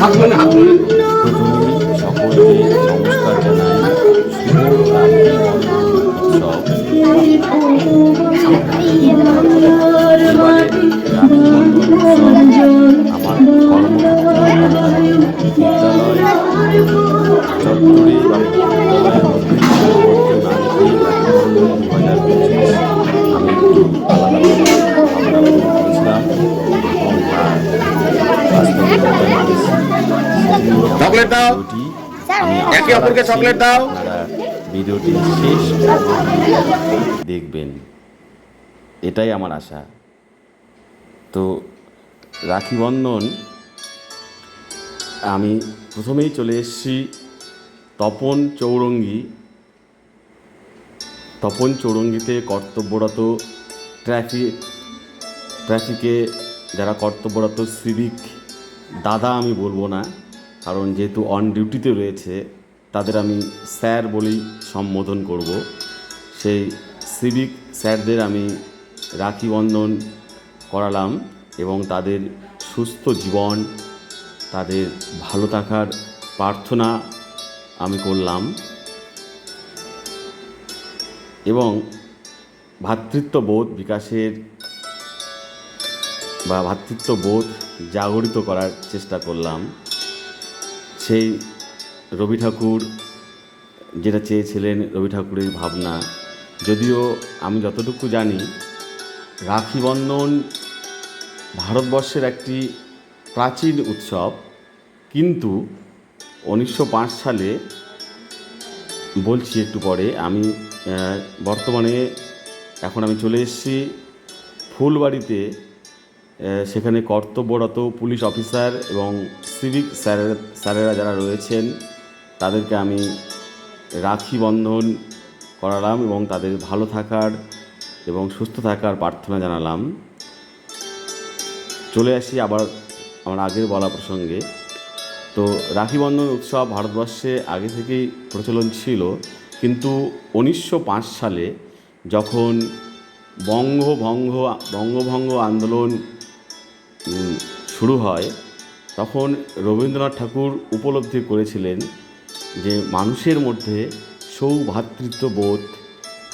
প্রথমেই সকলকে একে অপরকে চকলেট দাও। ভিডিওটি শেষ দেখবেন, এটাই আমার আশা। তো রাখি বন্ধন, আমি প্রথমেই চলে এসেছি তপন চৌরঙ্গি। তপন চৌরঙ্গিতে কর্তব্যরত ট্রাফিক ট্রাফিকে যারা কর্তব্যরত সিভিক দাদা আমি বলব না, কারণ যেহেতু অন ডিউটিতে রয়েছে তাদের আমি স্যার বলেই সম্বোধন করব। সেই সিভিক স্যারদের আমি রাখি বন্ধন করালাম এবং তাদের সুস্থ জীবন, তাদের ভালো থাকার প্রার্থনা আমি করলাম। এবং ভ্রাতৃত্ববোধ বিকাশের বা ভ্রাতৃত্ববোধ জাগরিত করার চেষ্টা করলাম। সেই রবি ঠাকুর, যেটা চেয়েছিলেন রবি ঠাকুরের ভাবনা, যদিও আমি যতটুকু জানি, রাখি বন্ধন ভারতবর্ষের একটি প্রাচীন উৎসব। কিন্তু উনিশশো পাঁচ সালে, বলছি একটু পরে, আমি বর্তমানে এখন আমি চলে এসেছি ফুলবাড়িতে সেখানে কর্তব্যরত পুলিশ অফিসার এবং সিভিক স্যারের, স্যারেরা যারা রয়েছেন তাদেরকে আমি রাখি বন্ধন করালাম এবং তাদের ভালো থাকার এবং সুস্থ থাকার প্রার্থনা জানালাম। চলে আসি আবার আমার আগের বলা প্রসঙ্গে। তো রাখি বন্ধন উৎসব ভারতবর্ষে আগে থেকেই প্রচলন ছিল, কিন্তু উনিশশো পাঁচ সালে যখন বঙ্গভঙ্গ বঙ্গভঙ্গ আন্দোলন শুরু হয়, তখন রবীন্দ্রনাথ ঠাকুর উপলব্ধি করেছিলেন যে মানুষের মধ্যে সৌভ্রাতৃত্ববোধ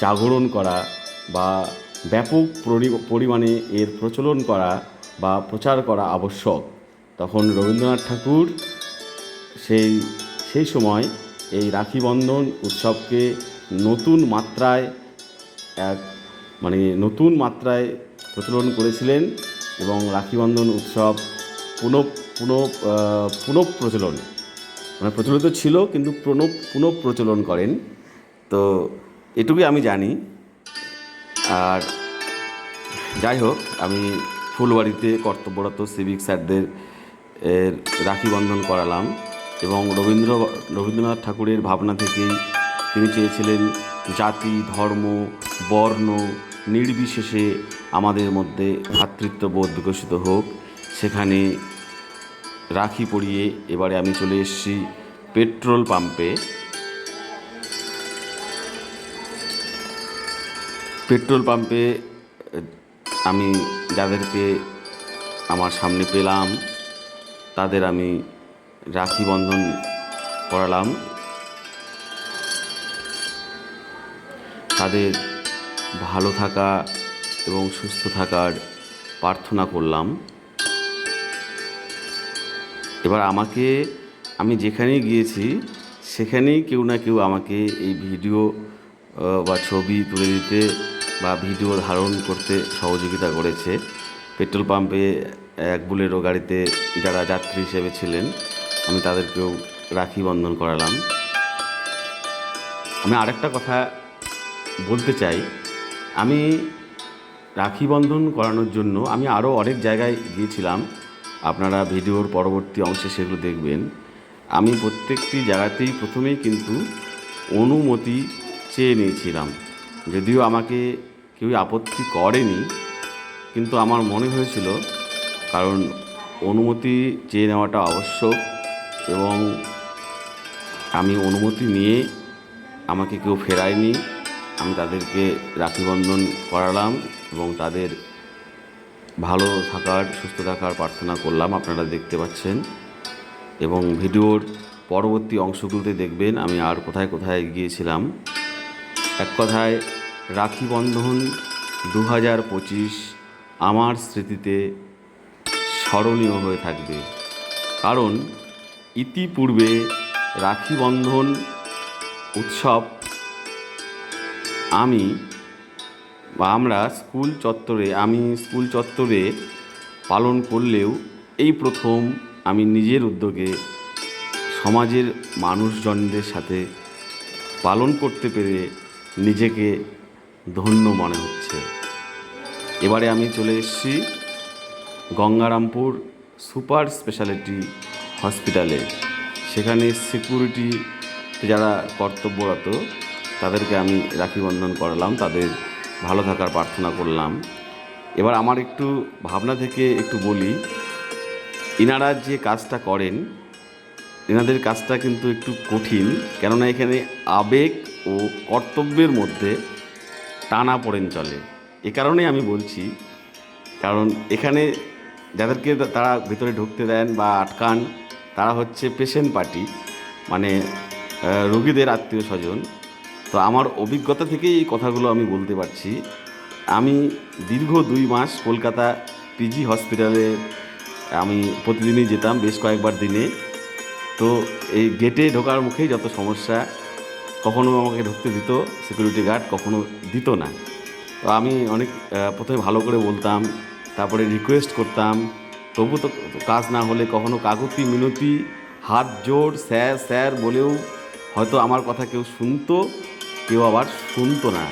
জাগরণ করা বা ব্যাপক পরি- পরিমাণে এর প্রচলন করা বা প্রচার করা আবশ্যক। তখন রবীন্দ্রনাথ ঠাকুর সেই সেই সময় এই রাখি বন্ধন উৎসবকে নতুন মাত্রায় এক মানে নতুন মাত্রায় প্রচলন করেছিলেন এবং রাখি বন্ধন উৎসব পুনঃ পুনঃ পুনঃপ্রচলন মানে প্রচলিত ছিল কিন্তু পুনঃ পুনঃপ্রচলন করেন। তো এটুকুই আমি জানি। আর যাই হোক, আমি ফুলবাড়িতে কর্তব্যরত সিভিক স্যারদের এর রাখি বন্ধন করালাম এবং রবীন্দ্র, রবীন্দ্রনাথ ঠাকুরের ভাবনা থেকেই তিনি চেয়েছিলেন জাতি, ধর্ম, বর্ণ নির্বিশেষে আমাদের মধ্যে ভ্রাতৃত্ববোধ বিকশিত হোক। সেখানে রাখি পরিয়ে এবারে আমি চলে এসেছি পেট্রোল পাম্পে। পেট্রোল পাম্পে আমি যাদেরকে আমার সামনে পেলাম, তাদের আমি রাখি বন্ধন করালাম। তাদের ভালো থাকা এবং সুস্থ থাকার প্রার্থনা করলাম। এবার আমাকে, আমি যেখানেই গিয়েছি, সেখানেই কেউ না কেউ আমাকে এই ভিডিও বা ছবি তুলে দিতে বা ভিডিও ধারণ করতে সহযোগিতা করেছে। পেট্রোল পাম্পে এক বুলেরো গাড়িতে যারা যাত্রী হিসেবে ছিলেন, আমি তাদেরকেও রাখি বন্ধন করালাম। আমি আরেকটা কথা বলতে চাই। আমি রাখি বন্ধন করানোর জন্য আমি আরও অনেক জায়গায় গিয়েছিলাম। আপনারা ভিডিওর পরবর্তী অংশে সেগুলো দেখবেন। আমি প্রত্যেকটি জায়গাতেই প্রথমেই কিন্তু অনুমতি চেয়ে নিয়েছিলাম। যদিও আমাকে কেউ আপত্তি করেনি, কিন্তু আমার মনে হয়েছিল, কারণ অনুমতি চেয়ে নেওয়াটা আবশ্যক এবং আমি অনুমতি নিয়ে আমাকে কেউ ফেরায়নি। আমি তাদেরকে রাখিবন্ধন করালাম এবং তাদের ভালো থাকার, সুস্থ থাকার প্রার্থনা করলাম আপনারা দেখতে পাচ্ছেন। এবং ভিডিওর পরবর্তী অংশগুলোতে দেখবেন আমি আর কোথায় কোথায় গিয়েছিলাম। এক কথায়, রাখি বন্ধন দু হাজার পঁচিশ আমার স্মৃতিতে স্মরণীয় হয়ে থাকবে। কারণ ইতিপূর্বে রাখি বন্ধন উৎসব আমি বা আমরা স্কুল চত্বরে, আমি স্কুল চত্বরে পালন করলেও এই প্রথম আমি নিজের উদ্যোগে সমাজের মানুষজনদের সাথে পালন করতে পেরে নিজেকে ধন্য মনে হচ্ছে। এবারে আমি চলে এসেছি গঙ্গারামপুর সুপার স্পেশালিটি হসপিটালে। সেখানে সিকিউরিটি যারা কর্তব্যরত, তাদেরকে আমি রাখি বন্ধন করালাম, তাদের ভালো থাকার প্রার্থনা করলাম। এবার আমার একটু ভাবনা থেকে একটু বলি, ইনারা যে কাজটা করেন এনাদের কাজটা কিন্তু একটু কঠিন, কেননা এখানে আবেগ ও কর্তব্যের মধ্যে টানা পড়েন চলে। এ কারণে আমি বলছি, কারণ এখানে যাদেরকে তারা ভিতরে ঢুকতে দেন বা আটকান, তারা হচ্ছে পেশেন্ট পার্টি মানে রোগীদের আত্মীয় স্বজন। তো আমার অভিজ্ঞতা থেকেই এই কথাগুলো আমি বলতে পারছি। আমি দীর্ঘ দুই মাস কলকাতা পিজি হসপিটালে আমি প্রতিদিনই যেতাম, বেশ কয়েকবার দিনে। তো এই গেটে ঢোকার মুখেই যত সমস্যা, কখনো আমাকে ঢুকতে দিত সিকিউরিটি গার্ড কখনো দিত না। তো আমি অনেক প্রথমে ভালো করে বলতাম, তারপরে রিকোয়েস্ট করতাম। তবু তো কাজ না হলে কখনো কাকুতি, মিনতি, হাত জোর স্যার স্যার বলেও হয়তো আমার কথা কেউ শুনতো। কেউ আবার শুনতো না।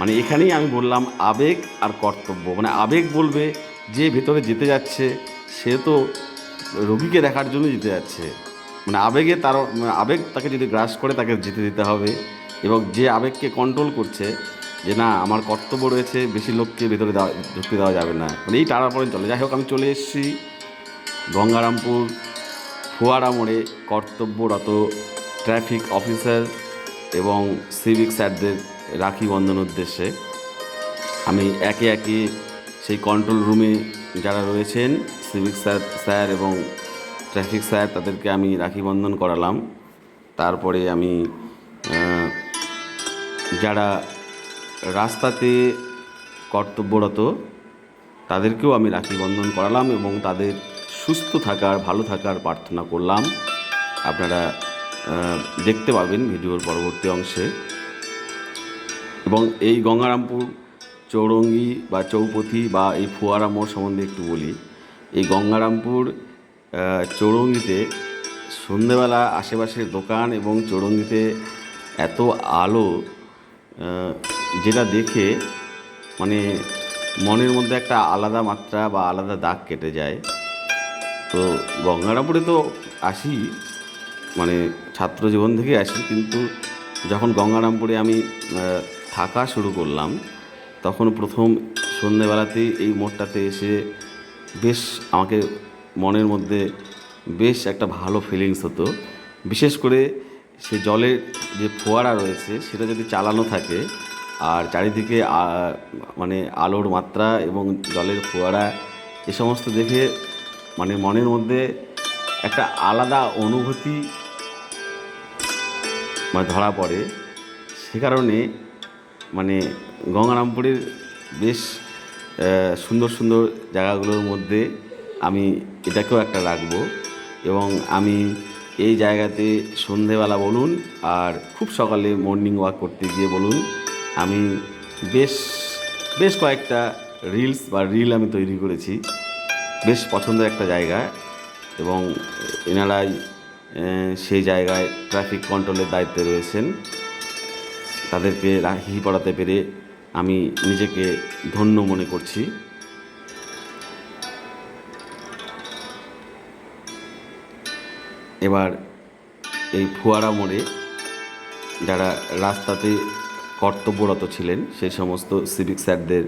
মানে এখানেই আমি বললাম, আবেগ আর কর্তব্য। মানে আবেগ বলবে, যে ভেতরে যেতে যাচ্ছে, সে তো রোগীকে দেখার জন্য যেতে যাচ্ছে। মানে আবেগে তার মানে আবেগ তাকে যদি গ্রাস করে, তাকে যেতে দিতে হবে। এবং যে আবেগকে কন্ট্রোল করছে, যে না, আমার কর্তব্য রয়েছে, বেশি লোককে ভেতরে দেওয়া, ঢুকতে দেওয়া যাবে না। মানে এই টাড়া পরে চলে। যাই হোক, আমি চলে এসেছি গঙ্গারামপুর ফোয়ারা মোড়ে কর্তব্যরত ট্রাফিক অফিসার এবং সিভিক স্যারদের রাখি বন্ধন উদ্দেশ্যে আমি একে একে সেই কন্ট্রোল রুমে যারা রয়েছেন সিভিক স্যার স্যার এবং ট্রাফিক স্যার, তাদেরকে আমি রাখি বন্ধন করালাম। তারপরে আমি যারা রাস্তাতে কর্তব্যরত, তাদেরকেও আমি রাখি বন্ধন করালাম এবং তাদের সুস্থ থাকার, ভালো থাকার প্রার্থনা করলাম। আপনারা দেখতে পাবেন ভিডিওর পরবর্তী অংশে। এবং এই গঙ্গারামপুর চৌরঙ্গি বা চৌপথি বা এই ফোয়ারা মোড় সম্বন্ধে একটু বলি। এই গঙ্গারামপুর চৌরঙ্গিতে সন্ধেবেলা আশেপাশের দোকান এবং চৌরঙ্গিতে এত আলো যেটা দেখে মানে মনের মধ্যে একটা আলাদা মাত্রা বা আলাদা দাগ কেটে যায়। তো গঙ্গারামপুরে তো আসি মানে ছাত্র জীবন থেকে আসি, কিন্তু যখন গঙ্গারামপুরে আমি থাকা শুরু করলাম, তখন প্রথম সন্ধেবেলাতেই এই মোড়টাতে এসে বেশ আমাকে মনের মধ্যে বেশ একটা ভালো ফিলিংস হতো। বিশেষ করে সে জলের যে ফোয়ারা রয়েছে, সেটা যদি চালানো থাকে, আর চারিদিকে মানে আলোর মাত্রা এবং জলের ফোয়ারা, এ সমস্ত দেখে মানে মনের মধ্যে একটা আলাদা অনুভূতি মানে ধরা পড়ে, সে কারণে মানে গঙ্গারামপুরের বেশ সুন্দর সুন্দর জায়গাগুলোর মধ্যে আমি এটাকেও একটা রাখব। এবং আমি এই জায়গাতে সন্ধেবেলা বলুন আর খুব সকালে মর্নিং ওয়াক করতে গিয়ে বলুন, আমি বেশ বেশ কয়েকটা রিলস বা রিল আমি তৈরি করেছি। বেশ পছন্দের একটা জায়গা এবং এনারাই সেই জায়গায় ট্রাফিক কন্ট্রোলের দায়িত্বে রয়েছেন। তাদেরকে রাখি পড়াতে পেরে আমি নিজেকে ধন্য মনে করছি। এবার এই ফোয়ারা মোড়ে যারা রাস্তাতে কর্তব্যরত ছিলেন, সেই সমস্ত সিভিক স্যারদের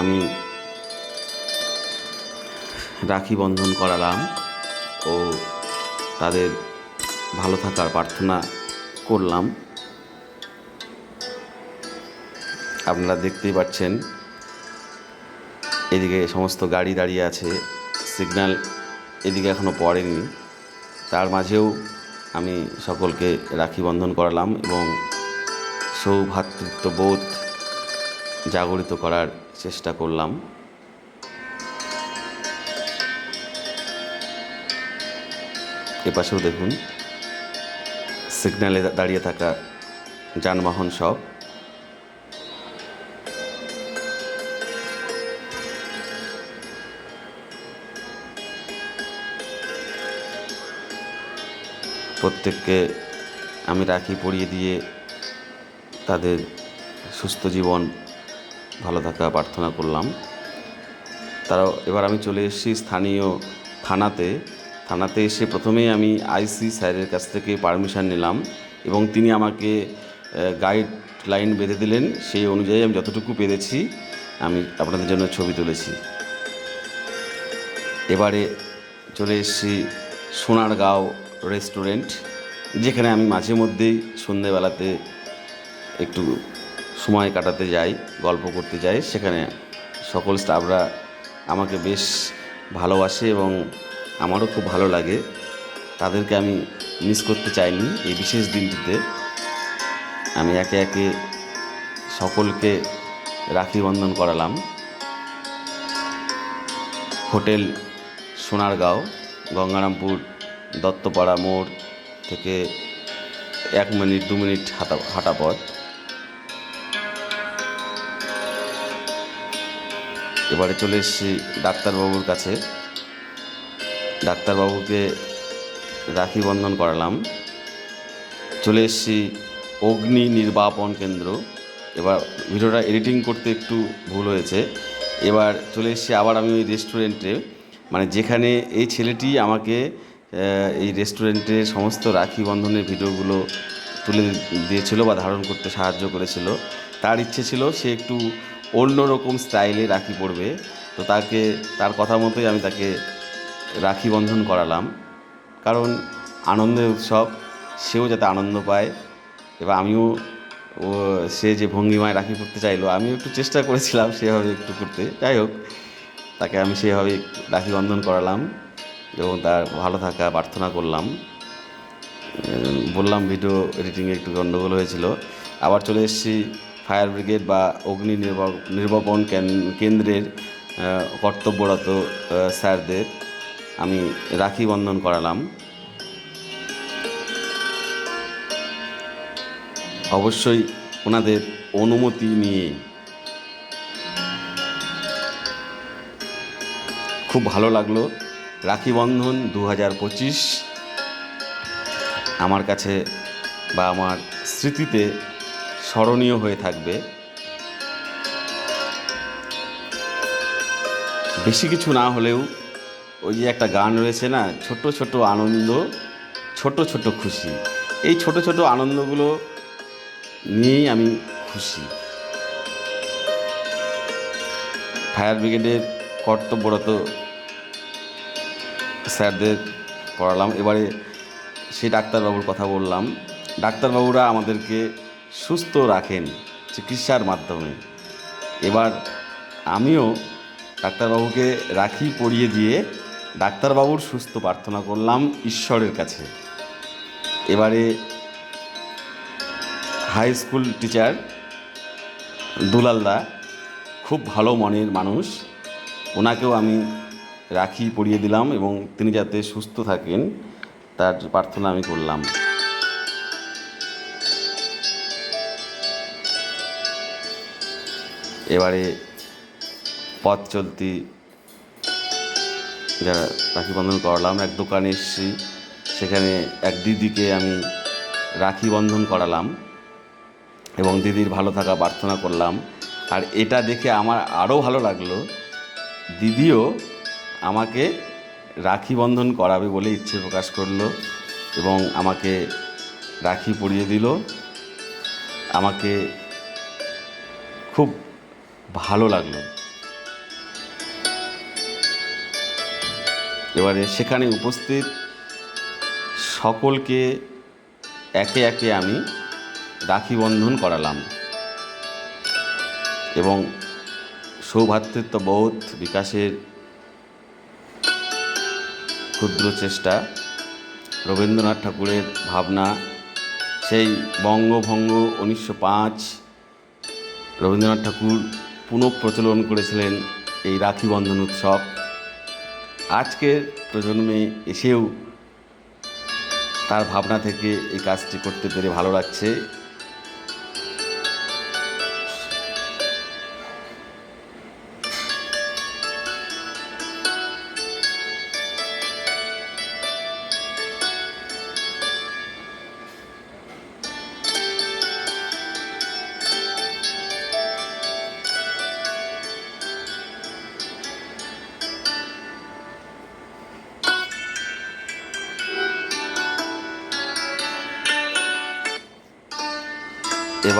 আমি রাখি বন্ধন করালাম ও তাদের ভালো থাকার প্রার্থনা করলাম। আপনারা দেখতেই পাচ্ছেন, এদিকে সমস্ত গাড়ি দাঁড়িয়ে আছে, সিগন্যাল এদিকে এখনও পড়েনি। তার মাঝেও আমি সকলকে রাখি বন্ধন করালাম এবং সৌভ্রাতৃত্ববোধ জাগরিত করার চেষ্টা করলাম। এপাশেও দেখুন, সিগন্যালে দাঁড়িয়ে থাকা যানবাহন সব। প্রত্যেককে আমি রাখি পরিয়ে দিয়ে তাদের সুস্থ জীবন, ভালো থাকা প্রার্থনা করলাম। তারাও, এবার আমি চলে এসেছি স্থানীয় থানাতে। থানাতে এসে প্রথমেই আমি আইসি স্যারের কাছ থেকে পারমিশন নিলাম এবং তিনি আমাকে গাইড লাইন বেঁধে দিলেন। সেই অনুযায়ী আমি যতটুকু পেরেছি, আমি আপনাদের জন্য ছবি তুলেছি। এবারে চলে এসেছি সোনারগাঁও রেস্টুরেন্ট যেখানে আমি মাঝে মধ্যেই সন্ধেবেলাতে একটু সময় কাটাতে যাই, গল্প করতে যাই। সেখানে সকল স্টাফরা আমাকে বেশ ভালোবাসে এবং আমারও খুব ভালো লাগে। তাদেরকে আমি মিস করতে চাইনি এই বিশেষ দিনটিতে। আমি একে একে সকলকে রাখি বন্ধন করালাম। হোটেল সোনারগাঁও, গঙ্গারামপুর, দত্তপাড়া মোড় থেকে এক মিনিট, দু মিনিট হাঁটা হাঁটা পথ। এবারে চলে এসেছি ডাক্তারবাবুর কাছে। ডাক্তারবাবুকে রাখি বন্ধন করালাম। চলে এসেছি অগ্নি নির্বাপন কেন্দ্র। এবার ভিডিওটা এডিটিং করতে একটু ভুল হয়েছে। এবার চলে এসেছি আবার আমি ওই রেস্টুরেন্টে। মানে যেখানে এই ছেলেটি আমাকে এই রেস্টুরেন্টের সমস্ত রাখি বন্ধনের ভিডিওগুলো তুলে দিয়েছিল বা ধারণ করতে সাহায্য করেছিল। তার ইচ্ছে ছিল সে একটু অন্য রকম স্টাইলে রাখি পড়বে তো তাকে, তার কথা মতোই আমি তাকে রাখি বন্ধন করালাম। কারণ আনন্দের উৎসব, সেও যাতে আনন্দ পায়। এবার আমিও, ও, সে যে ভঙ্গিমায় রাখি পরতে চাইলো, আমিও একটু চেষ্টা করেছিলাম সেভাবে একটু করতে। যাই হোক, তাকে আমি সেভাবে রাখি বন্ধন করালাম এবং তার ভালো থাকা প্রার্থনা করলাম। বললাম ভিডিও এডিটিংয়ে একটু গণ্ডগোল হয়েছিল। আবার চলে এসেছি ফায়ার ব্রিগেড বা অগ্নি নির্বা- নির্বাপন কেন- কেন্দ্রের কর্তব্যরত স্যারদের। আমি রাখি বন্ধন করালাম। অবশ্যই ওনাদের অনুমতি নিয়ে খুব ভালো লাগল। রাখি বন্ধন দু হাজার পঁচিশ আমার কাছে বা আমার স্মৃতিতে স্মরণীয় হয়ে থাকবে। বেশি কিছু না হলেও ওই যে একটা গান রয়েছে না, ছোট ছোট আনন্দ, ছোট ছোট খুশি। এই ছোট ছোট আনন্দগুলো নিয়েই আমি খুশি। ফায়ার ব্রিগেডের কর্তব্যরত স্যারদের পড়ালাম। এবারে সেই ডাক্তারবাবুর কথা বললাম। ডাক্তারবাবুরা আমাদেরকে সুস্থ রাখেন চিকিৎসার মাধ্যমে। এবার আমিও ডাক্তারবাবুকে রাখি পরিয়ে দিয়ে ডাক্তারবাবুর সুস্থ প্রার্থনা করলাম ঈশ্বরের কাছে। এবারে হাই স্কুল টিচার দুলালদা খুব ভালো মনের মানুষ। ওনাকেও আমি রাখি পরিয়ে দিলাম এবং তিনি যাতে সুস্থ থাকেন, তার প্রার্থনা আমি করলাম। এবারে পথ চলতি যারা রাখি বন্ধন করালাম। এক দোকানে এসেছি। সেখানে এক দিদিকে আমি রাখি বন্ধন করালাম এবং দিদির ভালো থাকা প্রার্থনা করলাম। আর এটা দেখে আমার আরও ভালো লাগল, দিদিও আমাকে রাখি বন্ধন করাবে বলে ইচ্ছে প্রকাশ করল এবং আমাকে রাখি পরিয়ে দিল। আমাকে খুব ভালো লাগল। এবারে সেখানে উপস্থিত সকলকে একে একে আমি রাখি বন্ধন করালাম। এবং সৌভ্রাতৃত্ববোধ বিকাশের ক্ষুদ্র চেষ্টা, রবীন্দ্রনাথ ঠাকুরের ভাবনা, সেই বঙ্গভঙ্গ উনিশশো পাঁচ, রবীন্দ্রনাথ ঠাকুর পুনঃপ্রচলন করেছিলেন এই রাখি বন্ধন উৎসব। আজকের প্রজন্মে এসেও তার ভাবনা থেকে এই কাজটি করতে পেরে ভালো লাগছে।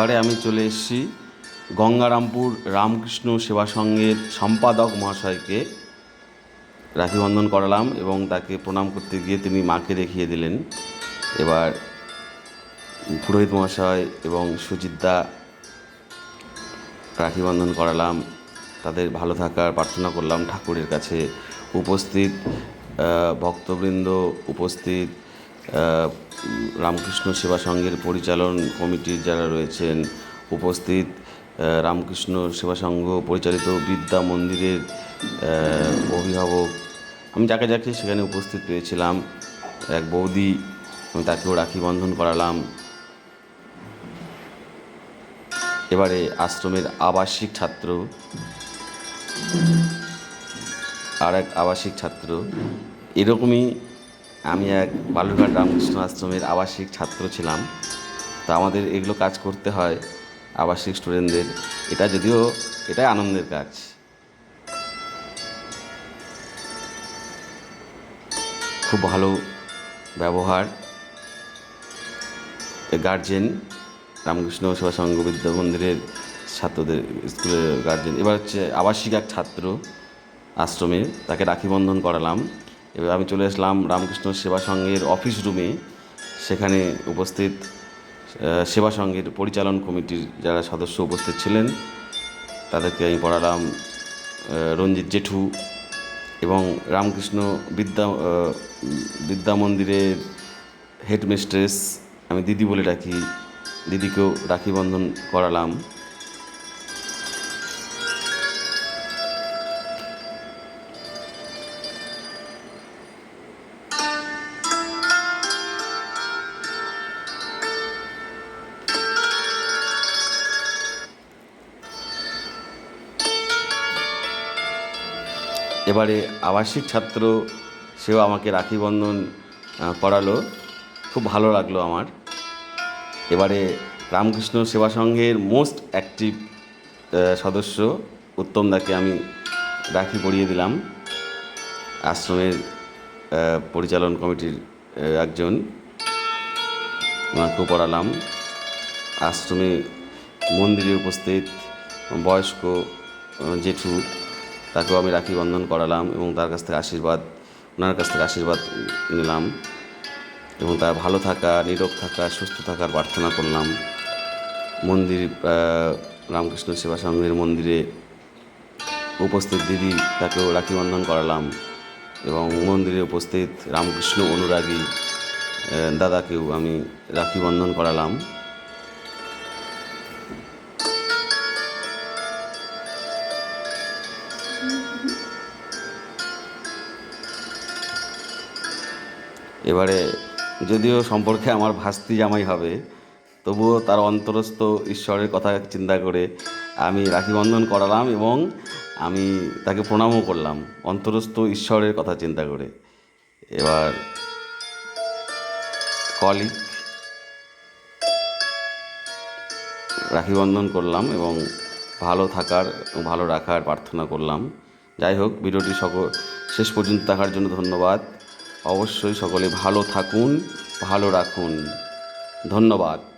এবারে আমি চলে এসেছি গঙ্গারামপুর রামকৃষ্ণ সেবা সংঘের সম্পাদক মহাশয়কে। রাখি বন্ধন করালাম এবং তাকে প্রণাম করতে গিয়ে তিনি মাকে দেখিয়ে দিলেন। এবার পুরোহিত মহাশয় এবং সুজিতদা রাখি বন্ধন করালাম। তাদের ভালো থাকার প্রার্থনা করলাম। ঠাকুরের কাছে উপস্থিত ভক্তবৃন্দ উপস্থিত রামকৃষ্ণ সেবা সংঘের পরিচালন কমিটির যারা রয়েছেন উপস্থিত রামকৃষ্ণ সেবা সংঘ পরিচালিত বিদ্যা মন্দিরের অভিভাবক। আমি যাকে যাকে সেখানে উপস্থিত পেয়েছিলাম, এক বৌদি, আমি তাকেও রাখি বন্ধন করালাম। এবারে আশ্রমের আবাসিক ছাত্র আর এক আবাসিক ছাত্র, এরকমই আমি এক বালুরঘাট রামকৃষ্ণ আশ্রমের আবাসিক ছাত্র ছিলাম। তা আমাদের এগুলো কাজ করতে হয় আবাসিক স্টুডেন্টদের। এটা যদিও এটাই আনন্দের কাজ। খুব ভালো ব্যবহার। গার্জেন রামকৃষ্ণ সেবা সংঘ বিদ্যা মন্দিরের ছাত্রদের, স্কুলের গার্জেন এবার হচ্ছে আবাসিক এক ছাত্র আশ্রমে, তাকে রাখি বন্ধন করালাম। এবার আমি চলে আসলাম রামকৃষ্ণ সেবা সংঘের অফিস রুমে সেখানে উপস্থিত সেবা সংঘের পরিচালন কমিটির যারা সদস্য উপস্থিত ছিলেন, তাদেরকে আমি পড়ালাম রঞ্জিত জেঠু এবং রামকৃষ্ণ বিদ্যা বিদ্যা মন্দিরের হেডমিস্ট্রেস আমি দিদি বলে ডাকি, দিদিকেও রাখি বন্ধন করালাম। এবারে আবাসিক ছাত্র সেও আমাকে রাখি বন্ধন করালো। খুব ভালো লাগল আমার। এবারে রামকৃষ্ণ সেবা সংঘের মোস্ট অ্যাক্টিভ সদস্য উত্তম দাকে আমি রাখি পরিয়ে দিলাম। আশ্রমের পরিচালন কমিটির একজন। ওনাকেও পড়ালাম। আশ্রমে মন্দিরে উপস্থিত বয়স্ক জেঠু। তাকেও আমি রাখি, বন্ধন করালাম এবং তার কাছ থেকে আশীর্বাদ, ওনার কাছ থেকে আশীর্বাদ নিলাম এবং তার ভালো থাকা, নিরোগ থাকা, সুস্থ থাকার প্রার্থনা করলাম। মন্দির রামকৃষ্ণ সেবা সংঘের মন্দিরে উপস্থিত দিদি, তাকেও রাখি, বন্ধন করালাম এবং মন্দিরে উপস্থিত রামকৃষ্ণ অনুরাগী দাদাকেও আমি রাখি, বন্ধন করালাম। এবারে যদিও সম্পর্কে আমার ভাস্তি জামাই হবে, তবুও তার অন্তরস্থ ঈশ্বরের কথা চিন্তা করে আমি রাখি বন্ধন করালাম এবং আমি তাকে প্রণামও করলাম, অন্তরস্থ ঈশ্বরের কথা চিন্তা করে। এবার কলিক রাখি বন্ধন করলাম এবং ভালো থাকার ভালো রাখার প্রার্থনা করলাম। যাই হোক, ভিডিওটি সকল শেষ পর্যন্ত দেখার জন্য ধন্যবাদ। অবশ্যই সকলে ভালো থাকুন ভালো রাখুন। ধন্যবাদ।